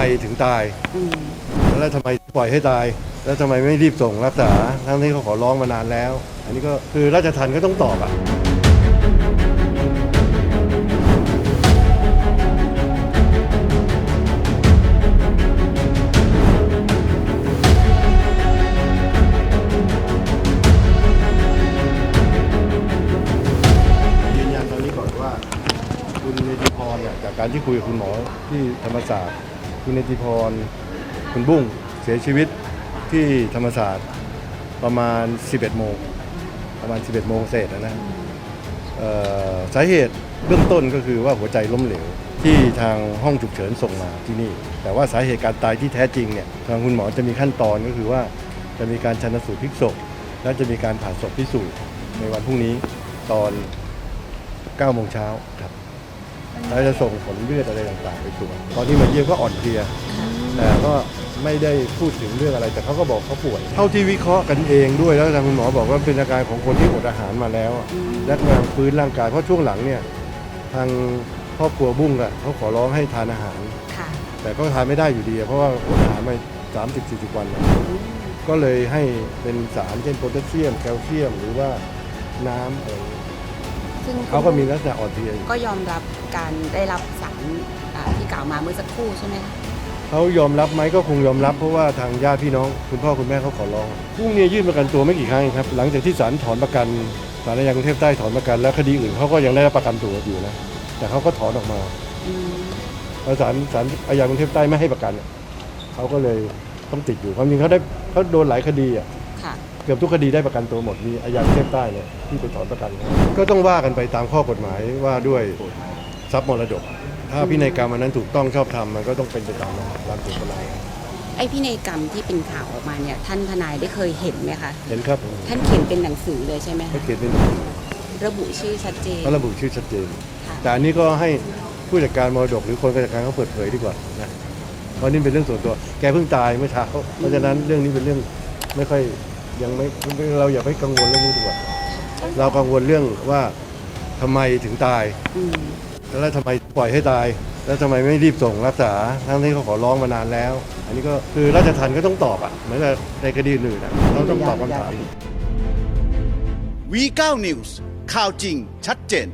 มถึงตาย แล้วทำไมปล่อยให้ตาย แล้วทำไมไม่รีบส่งรักษา ทั้งที่เขาขอร้องมานานแล้ว อันนี้ก็คือราชทันก็ต้องตอบอะยืนยันตอนนี้ก่อนว่าคุณเนติพรเนี่ยจากการที่คุยกับคุณหมอที่ธรรมศาสตร์ คุณเนติพร คุณบุ้งเสียชีวิตที่ธรรมศาสตร์ประมาณ 11 โมง ประมาณ 11 โมงเศษนะนะสาเหตุเบื้องต้นก็คือว่าหัวใจล้มเหลวที่ทางห้องฉุกเฉินส่งมาที่นี่ แต่ว่าสาเหตุการตายที่แท้จริงเนี่ยทางคุณหมอจะมีขั้นตอนก็คือว่าจะมีการชันสูตรพลิกศพ และจะมีการผ่าศพพิสูจน์ในวันพรุ่งนี้ตอน9โมงเช้าครับ แล้วจะส่งผลเลือดอะไรต่างๆไปตรวจตอนที่มาเยี่ยมก็อ่อนเพลียแต่ก็ไม่ได้พูดถึงเรื่องอะไร แต่เขาก็บอกเขาป่วย เท่าที่วิเคราะห์กันเองด้วยแล้วทางคุณหมอบอกว่าเป็นอาการของคนที่อดอาหารมาแล้วอะและกำลังฟื้นร่างกายเพราะช่วงหลังเนี่ยทางครอบครัวบุ้งอะเขาขอร้องให้ทานอาหาร ค่ะแต่ก็ทานไม่ได้อยู่ดีอะเพราะว่าอดอาหารมา30 40วันอะก็เลยให้เป็นสารเช่นโพแทสเซียมแคลเซียมหรือว่าน้ำอะไรอย่างเงี้ย ซึ่งเขาก็มีลักษณะอ่อนเพลียอยู่ก็ยอมรับการได้รับสารอ่าที่กล่าวมาเมื่อสักครู่ใช่ไหมคะเขายอมรับไหมก็คงยอมรับเพราะว่าทางญาติพี่น้อง คุณพ่อคุณแม่เขาขอร้องพรุ่งนี้ยื่นประกันตัวไม่กี่ครั้งเองครับ หลังจากที่ศาลถอนประกันศาลอาญากรุงเทพใต้ถอนประกัน แล้วคดีอื่นเขาก็ยังได้รับประกันตัวอยู่นะแต่เขาก็ถอนออกมาอืมพอศาลศาลอาญากรุงเทพใต้ไม่ให้ประกันเขาก็เลยต้องติดอยู่ความจริงเขาได้เขาโดนหลายคดีอะค่ะ เกือบทุกคดีได้ประกันตัวหมดมีอาญากรุงเทพใต้เนี่ยที่ไปถอนประกัน ก็ต้องว่ากันไปตามข้อกฎหมายว่าด้วยทรัพย์มรดก ถ้าพินัยกรรมอันนั้นถูกต้องชอบธรรมมันก็ต้องเป็นไปตามนั้นตามกฎหมายไอ้พินัยกรรมที่เป็นข่าวออกมาเนี่ยท่านทนายได้เคยเห็นไหมคะเห็นครับท่านเขียนเป็นหนังสือเลยใช่ไหมเขาคะเขียนเป็นระบุชื่อชัดเจนเขาระบุชื่อชัดเจนค่ะแต่อันนี้ก็ให้ผู้จัดการมรดกหรือคนจัดการเขาเปิดเผยดีกว่านะเพราะนี่เป็นเรื่องส่วนตัว แกเพิ่งตายเมื่อเช้าเพราะฉะนั้นเรื่องนี้เป็นเรื่องไม่ค่อย ยังไม่เราอย่าไปกังวลเรื่องนี้ดีกว่าเรากังวลเรื่องว่าทำไมถึงตายอืมแล้วทำไมปล่อยให้ตาย แล้วทำไมไม่รีบส่งรักษา ทั้งที่เขาขอร้องมานานแล้ว อันนี้ก็คือราชทันก็ต้องตอบอะ เหมือนกับในคดีอื่นๆนะเราต้องตอบคำถาม V9 News ข่าวจริงชัดเจน